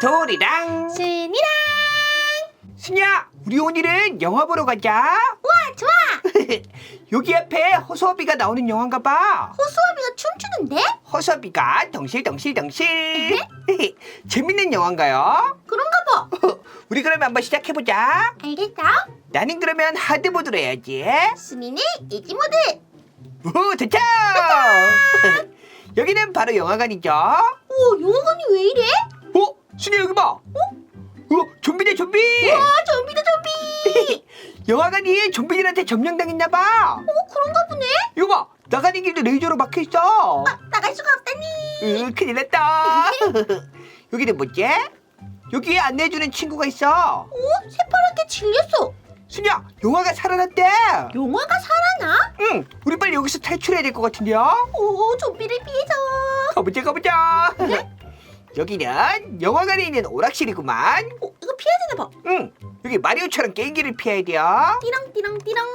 돌이랑. 순이랑. 순이야 우리 오늘은 영화 보러 가자. 와 좋아. 여기 앞에 허수아비가 나오는 영화인가 봐. 호수아비가 춤추는데? 허수아비가 덩실덩실덩실. 재밌는 영화인가요? 그런가 봐. 우리 그러면 한번 시작해보자. 알겠어. 나는 그러면 하드모드로 해야지. 순이는 이지모드. 오 도착 여기는 바로 영화관이죠. 오 영화관이 왜 이래? 영화관이 좀비들한테 점령당했나 봐. 어 그런가 보네? 이거 봐 나가는 길도 레이저로 막혀 있어. 아 나갈 수가 없다니. 으, 큰일 났다. 여기는 뭐지? 여기에 안내해주는 친구가 있어. 오 새파랗게 질렸어. 순이야 영화가 살아났대. 영화가 살아나? 응 우리 빨리 여기서 탈출해야 될 것 같은데요? 오 좀비를 피해서 가보자 가보자 여기는 영화관에 있는 오락실이구만. 어 이거 피해야 되나 봐. 응 여기 마리오처럼 게임기를 피해야 돼요. 띠랑 띠랑 띠랑.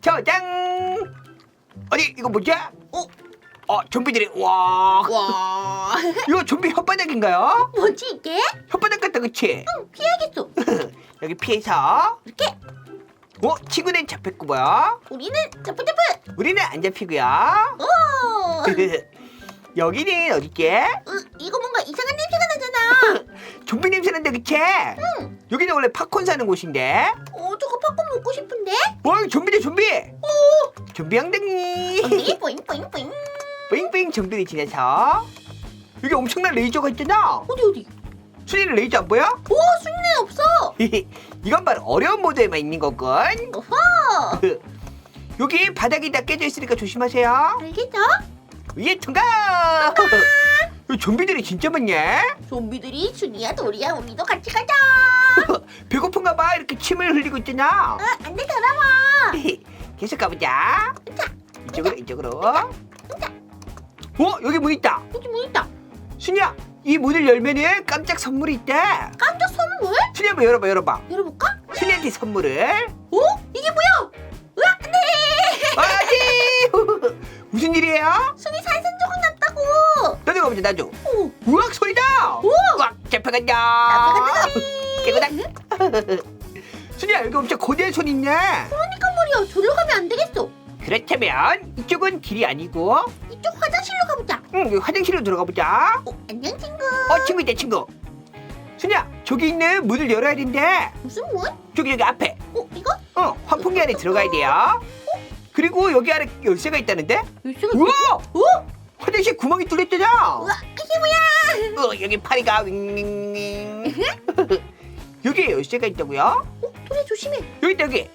저장! 아니 이거 뭐지? 어? 어 좀비들이 와. 와. 이거 좀비 혓바닥인가요? 뭐지 이게? 혓바닥 같다 그치? 응 피해야겠어. 여기 피해서. 이렇게. 어? 친구는 잡혔고요 우리는 점프 점프 우리는 안 잡히고요. 오 여기는 어디게? 으, 이거 뭔가 이상한 냄새가 나잖아. 좀비 냄새 난다 그치? 응. 여기는 원래 팝콘 사는 곳인데. 어 저거 팝콘 먹고 싶은데? 어 좀비들 좀비? 좀비 엉덩이. 언니 뿌잉 뿌잉 뿌잉. 뺑뺑 좀비들이 지나서. 여기 엄청난 레이저가 있잖아. 어디 어디? 순이는 레이저 안 보여? 오 순이는 없어. 이건 바로 어려운 모드에만 있는 거군. 어허. 여기 바닥이 다 깨져 있으니까 조심하세요. 알겠어? 위에 통과! 여기 좀비들이 진짜 많네 좀비들이 순이야 도리야 우리도 같이 가자! 배고픈가 봐 이렇게 침을 흘리고 있잖아. 어, 안돼 돌아와 계속 가보자. 이쪽으로 이쪽으로. 어 여기 문 있다? 여기 뭐 있다? 순이야 이 문을 열면은 깜짝 선물이 있대. 깜짝 선물? 순이 한번 열어봐 열어봐. 열어볼까? 순이한테 선물을. 오 이게 뭐야? 으악 안돼 아지 무슨 일이에요? 순이 났다고 나도 오 우악 소리다! 오 우악! 잡혀간다! 깨구다 순이야 여기 엄청 거대한 손 있네. 그러니까 말이야. 저리로 가면 안 되겠어. 그렇다면 이쪽은 길이 아니고 이쪽 화장실로 가보자. 응 여기 화장실로 들어가 보자. 오 안녕 친구. 어 친구 있다 친구. 순이야 저기 있는 문을 열어야 된대. 무슨 문? 저기 여기 앞에. 어 이거? 어 환풍기 안에 들어가야 돼요. 그리고 여기 안에 열쇠가 있다는데? 열쇠가 우와! 오 화장실 구멍이 뚫렸잖아. 우와 이게 뭐야? 어 여기 파리가 윙윙윙. 여기에 열쇠가 있다고요? 어 도리야 조심해. 여기 있다 여기.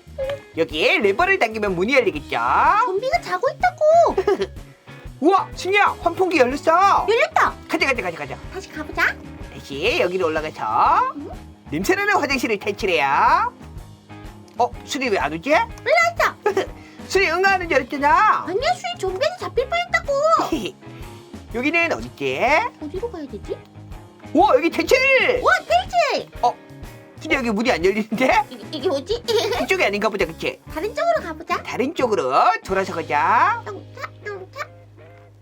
여기에 레버를 당기면 문이 열리겠죠? 좀비가 자고 있다고. 우와 순이야 환풍기 열렸어. 열렸다. 가자 가자 가자 가자. 다시 가보자. 다시 여기로 올라가서 냄새나는 화장실을 탈출해야 어? 순이 왜 안 오지? 올라왔어 순이 응하는 줄 알았잖아 아니야 수이 좀비한테 잡힐 뻔했다고 여기는 어딨지? 어디로 가야 되지? 오 여기 탈출! 와 펠치 순이 여기 문이 안 열리는데? 이게, 이게 뭐지? 이쪽이 아닌가 보자 그치? 다른 쪽으로 가보자 다른 쪽으로 돌아서 가자 영차 영차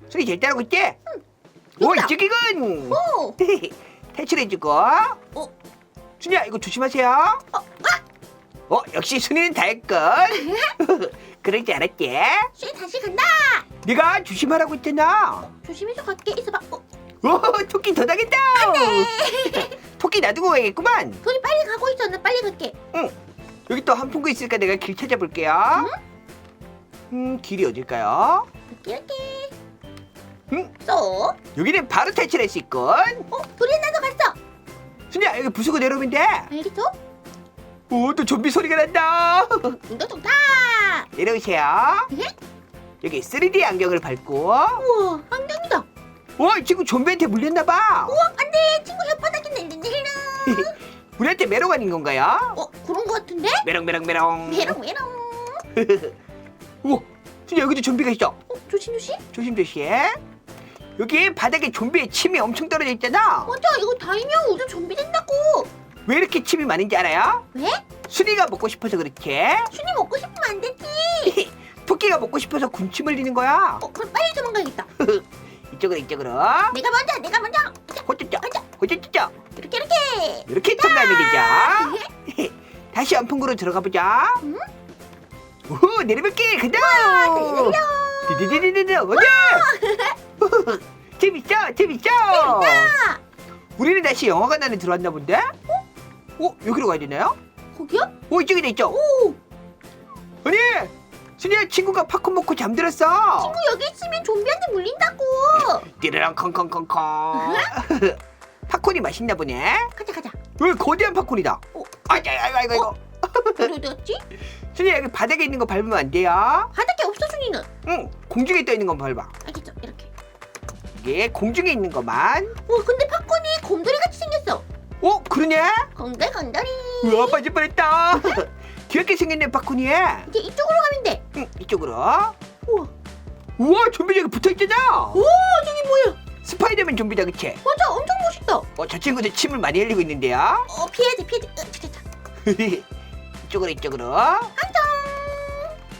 순이 잘 따라오고 있지? 오 있다. 이쪽이군 오 탈출해주고 어? 순이야 이거 조심하세요 어 역시 순이는 다 했건 그럴 줄 알았지? 수이 다시 간다 네가 조심하라고 했잖아 조심해서 갈게 있어봐 어, 오 토끼 더 당했다 토끼 놔두고 가야겠구만 도리 빨리 가고 있어 나 빨리 갈게 여기 또 한 풍구 있으니까 내가 길 찾아볼게요 음 길이 어딜까요? 갈게 갈게 응? 쏙 여기는 바로 탈출할 수 있군 어? 도리야 나도 갔어 순이야 여기 부수고 내려오면 알겠어? 돼오또 좀비 소리가 난다 운동 좋다 내려오세요 네? 여기 3D 안경을 밟고 우와 안경이다 와, 이 친구 좀비한테 물렸나봐. 우와 안 돼 친구 혓바닥이 낼는데 우리한테 메롱 아닌 건가요? 어 그런 거 같은데? 메롱, 메롱, 메롱. 메롱 메롱 우와, 진짜 여기도 좀비가 있어. 어 조심 조심 조심조심. 여기 바닥에 좀비의 침이 엄청 떨어져 있잖아. 맞아 이거 다이면 우주 좀비 된다고 왜 이렇게 침이 많은지 알아요? 왜? 순이가 먹고 싶어서 그렇지. 순이 먹고 싶으면 안 되지 토끼가 먹고 싶어서 군침 흘리는 거야. 어 그럼 빨리 도망가야겠다 이쪽으로, 이쪽으로. 내가 먼저 내가 먼저 호쩌쩌. 가자 어쩌죠? 이렇게 이렇게. 이렇게 통과하면 되죠. 다시 연풍구로 들어가 보자. 응? 오, 내려볼게. 간다. 내려. 디디디디디 어디? 재밌죠? 재밌죠? 우리는 다시 영화관 안에 들어왔나 본데? 어? 여기로 가야 되나요? 거기요? 오, 이쪽에 돼 있죠? 오, 아니, 순이야 친구가 팝콘 먹고 잠들었어. 친구 여기 있으면 좀비한테 물린다고. 띠르랑 컹컹컹컹. 팝콘이 맛있나 보네. 가자 가자. 여기 거대한 팝콘이다. 어? 아이고 아이고 아이고 아이고. 우리 어디 갔지? 순이야 여기 바닥에 있는 거 밟으면 안 돼요. 바닥에 없어 순이는. 응, 공중에 떠 있는 건 밟아. 알겠죠? 이렇게. 이게 공중에 있는 것만. 와 근데 팝콘이 곰돌이 같이 생겼어. 어, 그러네? 곰돌 곰돌이. 우와, 빠질 뻔했다. 귀엽게 생겼네, 팝콘이. 이제 이쪽으로 가면 돼. 응, 이쪽으로. 우와. 우와, 좀비 저기 붙어 있잖아. 오 저기 뭐야? 스파이더맨 좀비다, 그치? 맞아 엄청 멋있다. 어, 저 친구들 침을 많이 흘리고 있는데요. 어 피해야지 피해야지. 으, 자, 자, 자. 이쪽으로, 이쪽으로. 안녕.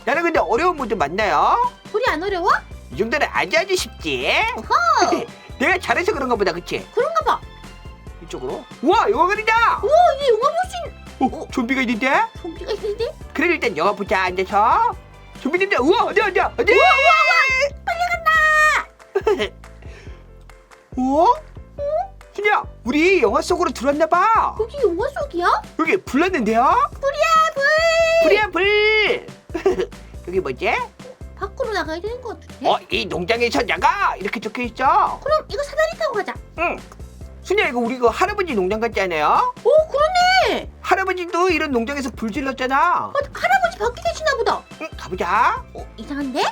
나는 근데 어려운 모드 맞나요? 우리 안 어려워? 이 정도는 아주 아주 쉽지. 어허. 내가 잘해서 그런가 보다, 그치? 그런가 봐. 이쪽으로. 우와, 영화관이다. 우와 이게 영화 볼수 있는 어, 좀비가 있는데? 좀비가 있는데? 그래 일단 영화 보자 앉아서. 좀비인데 우와 어디 어디 어디? 우와 우와 우와 빨리 어? 순이야, 우리 영화 속으로 들어왔나 봐. 여기 영화 속이야? 여기 불났는데요? 불이야 불. 불이야 불. 여기 뭐지? 밖으로 나가야 되는 것 같은데? 어, 이 농장에서 나가 이렇게 적혀 있죠. 그럼 이거 사다리 타고 가자. 응. 순이야 이거 우리 그 할아버지 농장 같지 않아요? 오 그러네. 할아버지도 이런 농장에서 불 질렀잖아. 어, 할아버지 밖에 계시나 보다. 응, 가보자. 어 이상한데?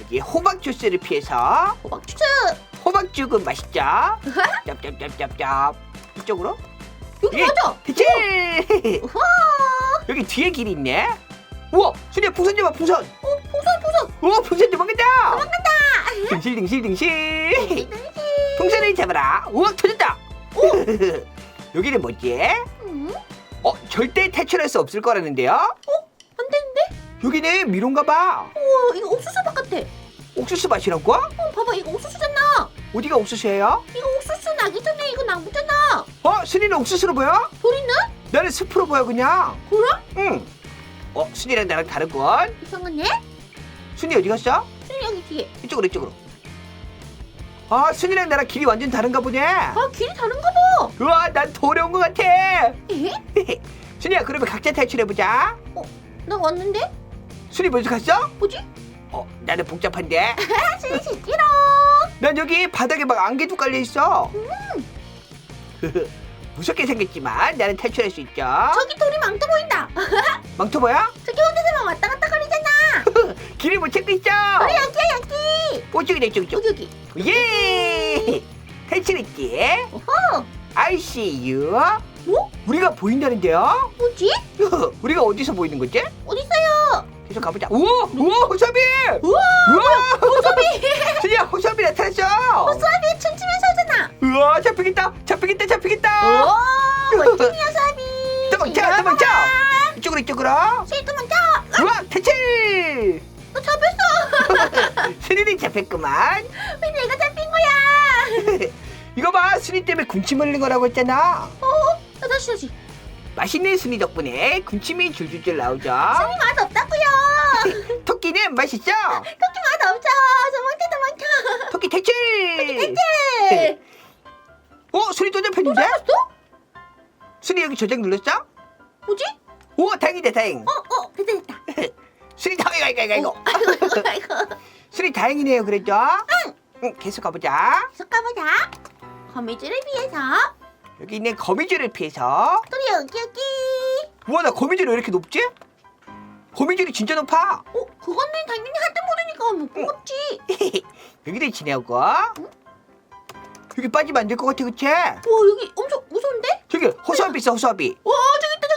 여기 호박 주스를 피해서 호박 추천. 호박죽은 맛있죠? 짭짭짭짭짭. 이쪽으로? 여기 예. 맞아. 대체. 우와. 여기 뒤에 길이 있네. 우와, 순이야 풍선 잡아 풍선. 어 풍선 풍선. 우와, 풍선 도망간다. 도망간다. 등실 등실 등실. 풍선을 잡아라. 우와, 터졌다. 여기는 뭐지? 음? 어, 절대 탈출할 수 없을 거라는데요. 안 되는데? 여기는 미론가 봐. 우와 이거 옥수수 맛 같아. 옥수수 맛이라고? 어 봐봐 이거 옥수수잖아. 어디가 옥수수예요? 이거 옥수수 나기 전에 이거 나무잖아. 어, 순이는 옥수수로 보여? 소리는? 나는 숲으로 보여 그냥. 그래? 응. 어, 순이랑 나랑 다르군. 이상하네. 순이 어디 갔어? 순이 여기 뒤에. 이쪽으로 이쪽으로. 아, 순이랑 나랑 길이 완전 다른가 보네. 아 길이 다른가 봐. 우와, 난온것 같아. 에? 순이야, 그러면 각자 탈출해보자. 나 왔는데? 순이 먼저 갔어? 뭐지? 어, 나는 복잡한데. 아 순이 싫지롱. 난 여기 바닥에 막 안개도 깔려 있어. 무섭게 생겼지만 나는 탈출할 수 있죠. 저기 돌이 망토 보인다. 망토 뭐야? 저기 혼자서만 왔다 갔다. 길을 못 찾고 있어. 우리 여기야 여기. 어, 저기다, 저기, 저기. 여기 여기. 예! 탈출했지? 어허. I see you. 뭐? 우리가 보인다는데요? 뭐지? 우리가 어디서 보이는 거지? 어디 있어요? 계속 가보자. 우와! 우와! 호섭이! 우와. 우와! 호섭이! 순이야, 호섭이 나타났어! 호수아비 춤추면서 오잖아. 우와, 잡히겠다! 잡히겠다! 잡히겠다! 오 멋진 녀석이. 도망쳐! 도망쳐! 이쪽으로, 이쪽으로! 실 도망쳐. 우와! 탈출! 너 잡혔어. 순이는 잡혔구만. 왜 내가 잡힌 거야? 이거 봐, 순이 때문에 군침 흘린 거라고 했잖아. 어? 나 다시 다시. 맛있는 순이 덕분에 군침이 줄줄줄 나오죠. 순이 맛 없다고요. 토끼는 맛있죠? 토끼 맛 없어. 도망쳐 도망쳐. 토끼 탈출! 네. 어, 순이 또 잡혔는데? 잡았어? 순이 여기 저장 눌렀어? 뭐지? 오, 다행이다, 다행. 어, 어, 됐다, 됐다. 다행, 아이고, 아이고, 아이고. 어, 아이고, 아이고. 순이 다행이네요, 그래도. 응. 응, 계속 가보자. 계속 가보자. 거미줄을 위해서. 여기 있는 거미줄을 피해서. 또 여기, 여기. 우와, 나 거미줄이 왜 이렇게 높지? 거미줄이 진짜 높아. 어, 그거는 당연히 한때 모르니까 못 고맙지. 여기도 지내고. 여기 빠지면 안 될 것 같아, 그치? 와, 여기 엄청 무서운데? 저기 호수아비 있어, 호수아비. 와, 저기 있다,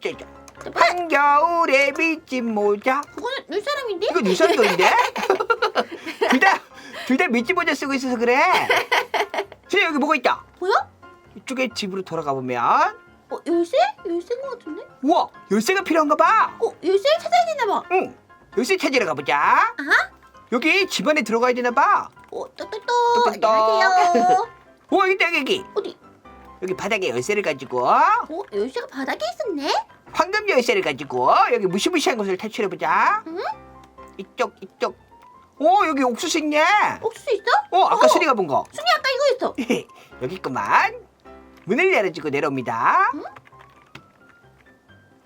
저기 있다. 한겨울에 밑집 모자. 그거는 눈 사람인데? 이거 뉴스인데? 둘 다, 둘다 밑집 모자 쓰고 있어서 그래. 진짜 여기 뭐가 있다. 보여? 이쪽에 집으로 돌아가 보면. 어, 열쇠? 열쇠인 것 같은데? 우와, 열쇠가 필요한가 봐. 어, 열쇠 찾아야 되나 봐. 응, 열쇠 찾으러 가보자. 아하. 여기 집 안에 들어가야 되나 봐. 어, 또또또. 똑똑똑. 안녕하세요. 오 여기 있다 여기 어디? 여기 바닥에 열쇠를 가지고 어? 열쇠가 바닥에 있었네? 황금 열쇠를 가지고 여기 무시무시한 곳을 탈출해 보자. 응? 이쪽 이쪽. 오 여기 옥수수 있네. 옥수수 있어? 어 아까 어. 순이가 본 거. 순이 아까 이거 있어. 여기 있구만. 문을 열어주고 내려옵니다. 응?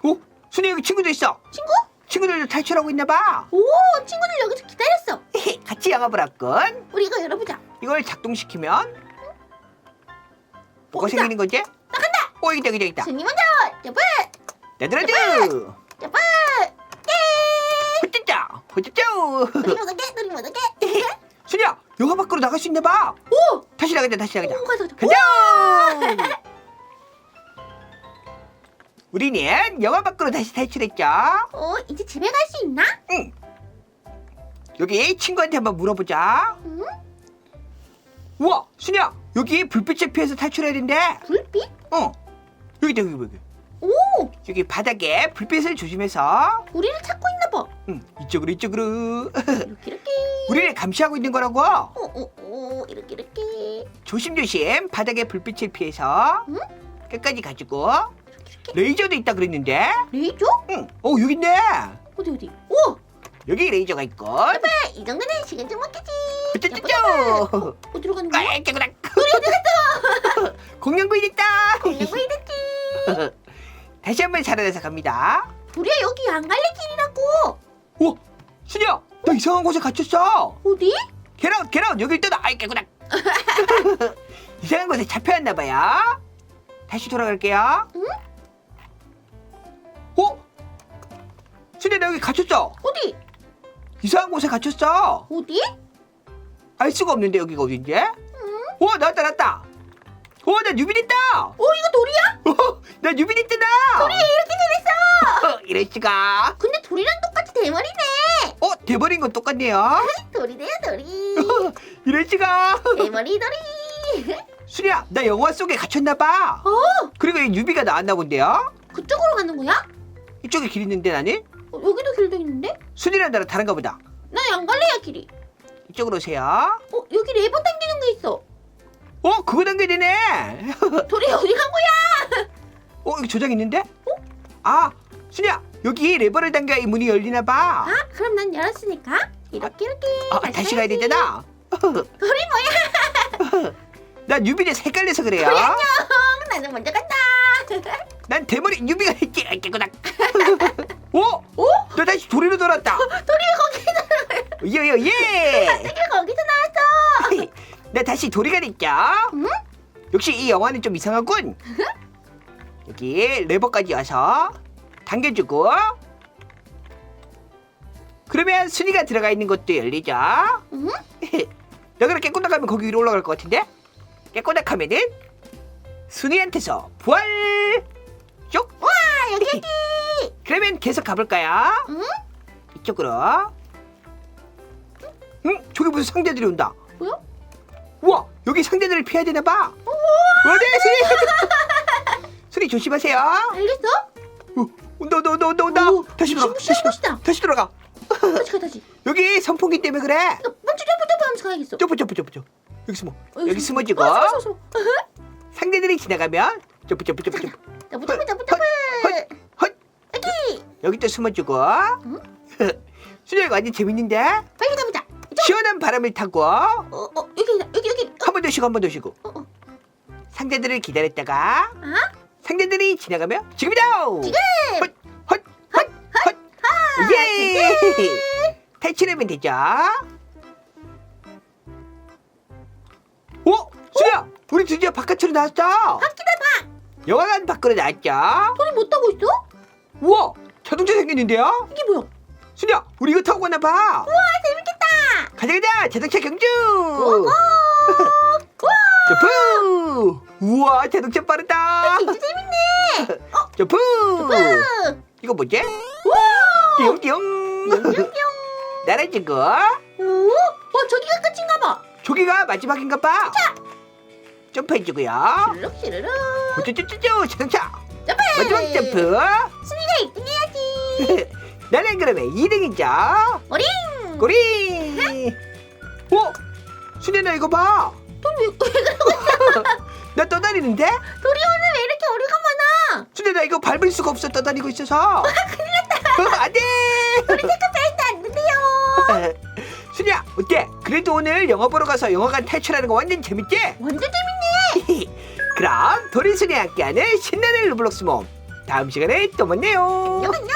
오 순이 여기 친구도 있어. 친구? 친구들도 탈출하고 있나 봐. 오 친구들 여기서 기다렸어. 같이 영업을 할건 우리 이거 열어보자. 이걸 작동시키면 뭐가? 생기는 거지? 나간다. 오 여기 있다 여기 있다, 여기 있다. 순이 먼저. 여보. 내들어줘. 여보. 예. 호쩌쩌 호쩌쩌. 우리 못하게 우리 못하게. 순이야 영화 밖으로 나갈 수 있나 봐. 오. 다시 나가자 다시 나가자. 오 가자 가자. 가자! 우리는 영화 밖으로 다시 탈출했죠. 어 이제 집에 갈 수 있나? 응. 여기 친구한테 한번 물어보자. 응? 우와, 순이야, 여기 불빛을 피해서 탈출해야 된대. 불빛? 어. 여기다 여기 여기. 오 여기 바닥에 불빛을 조심해서. 우리를 찾고 있나 봐. 응, 이쪽으로 이쪽으로. 이렇게 이렇게. 우리를 감시하고 있는 거라고. 오오오 이렇게 이렇게. 조심조심 바닥에 불빛을 피해서 응? 끝까지 가지고 이렇게. 레이저도 있다 그랬는데. 레이저? 응. 어 여기 있네. 어디 어디? 오. 여기 레이저가 있고. 아, 이 정도는 시간 좀 먹겠지. 쭈쭈쭈. 어디로 가는 거야? 깔짝구락. 우리 어디 갔어? 공룡구이 됐다. 공룡구이 됐지. 다시 한 번 살아나서 갑니다. 우리야 여기 양갈래 길이라고. 오, 순이야, 너 이상한 곳에 gat혔어. 어디? 게라웃, 게라웃 여기 있다. 아이 깨구락. 이상한 곳에 잡혀왔나 봐요. 다시 돌아갈게요. 응? 오, 순이야, 너 여기 갇혔어. 어디? 이상한 곳에 갇혔어. 어디? 알 수가 없는데 여기가 어딘지? 오, 나왔다, 나왔다. 오, 나 뉴비됐다. 어 이거 돌이야? 오, 나 뉴비됐다. 돌이 이렇게 생겼어. 어, 이럴 수가. 근데 돌이랑 똑같이 대머리네. 어, 돼버린 건 똑같네요. 돌이네요 돌이. 이럴 수가. 대머리 돌이. 수리야, 나 영화 속에 갇혔나 봐. 어 그리고 이 뉴비가 나왔나 본데요. 그쪽으로 가는 거야? 이쪽에 길 있는데 나는 어, 여기도 길도 있는데? 순이랑 나랑 다른가 보다. 나 양갈래야 길이. 이쪽으로 오세요. 어 여기 레버 당기는 거 있어. 어, 그거 되네. 돌이 어디 간 거야? 어, 여기 조작 있는데? 아, 순이야, 여기 레버를 당겨야 이 문이 열리나 봐. 아 그럼 난 열었으니까 이렇게 이렇게. 아, 다시 가야 되잖아. 돌이 뭐야? 나 뉴비를 색깔내서 그래요. 돌이 안녕. 나는 먼저 간다. 난 대머리 뉴비가 했지. 아, 깨끗하다. 오, 오? 너 다시 도리로 돌았다. 돌이가 거기서 예, 예, 예. 돌이가 거기서 나왔어. 나 다시 도리가 됐죠. 응? 역시 이 영화는 좀 이상하군. 여기 레버까지 와서 당겨주고 그러면 순이가 들어가 있는 곳도 열리죠. 응? 너 그렇게 깨꼬닥하면 거기 위로 올라갈 것 같은데? 깨꼬닥하면은 순이한테서 부활 쪽. 와 여기 여기. 그러면 계속 가볼까요? 응? 이쪽으로. 응? 저기 무슨 상대들이 온다. 뭐야? 우와 여기 상대들을 피해야 되나 봐. 어디 순이? 순이 조심하세요. 알겠어? 어, 온다 온다 온다 온다 온다. 오, 다시. 무시무시한 다시. 곳이다. 다시 돌아가. 다시 가 다시. 여기 선풍기 때문에 그래. 나 먼저 점프 점프 하면서 가야겠어. 점프 점프 점프 점프. 여기 숨어. 어, 여기 숨어지고 어, 숨어 숨어 숨어. 상대들이 지나가면 점프 점프 점프 점프. 점프 점프 점프 점프. 헛. 여기 여기 또. 응? 순이 이거 완전 재밌는데? 빨리 가보자. 시원한 바람을 타고 한번 어, 어, 여기, 여기, 여기. 어, 더 쉬고 한 번 더 쉬고 어, 어. 상대들을 기다렸다가 아? 상대들이 지나가면 지금이다. 지금! 헛, 헛, 헛, 헛. 예! 탈출하면 되죠. 오, 수야, 우리 드디어 바깥으로 나왔죠. 바퀴다 봐. 영화관 밖으로 나왔죠. 돌이 못 타고 있어? 우와, 자동차 생겼는데요. 이게 뭐야? 수야, 우리 이거 타고 가나 봐. 우와, 재밌겠다. 가자 가자, 자동차 경주. 점프. 우와, 자동차 빠르다. 진짜 재밌네. 점프. 우, 이거 뭐지? 우와, 띠용띠용. 뿅뿅뿅. 날아지고. 오, 어, 저기가 끝인가 봐. 저기가 마지막인가 봐. 점프해주고요. 시르륵 시르륵. 우쭈쭈쭈쭈 자동차. 점프. 마지막 점프. 순이가 1등 해야지. 나는 그러면 2등이죠. 어링. 꼬리. 오, 순이 나 이거 봐. 왜 그러고 있어? 나 떠다니는데? 도리 오늘 왜 이렇게 어리가 많아? 순야 나 이거 밟을 수가 없어 떠다니고 있어서. 큰일 났다. 안돼. 우리 테크페이스 안 된대요. 순야 어때? 그래도 오늘 영화 보러 가서 영화관 탈출하는 거 완전 재밌지? 완전 재밌네. 그럼 도리 순이 함께하는 신나는 로블록스 모험 다음 시간에 또 만나요. 안녕 안녕.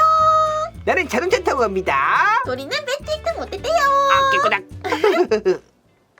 나는 자동차 타고 갑니다. 도리는 배 트 1등 못했대요. 아 깨꼬닥.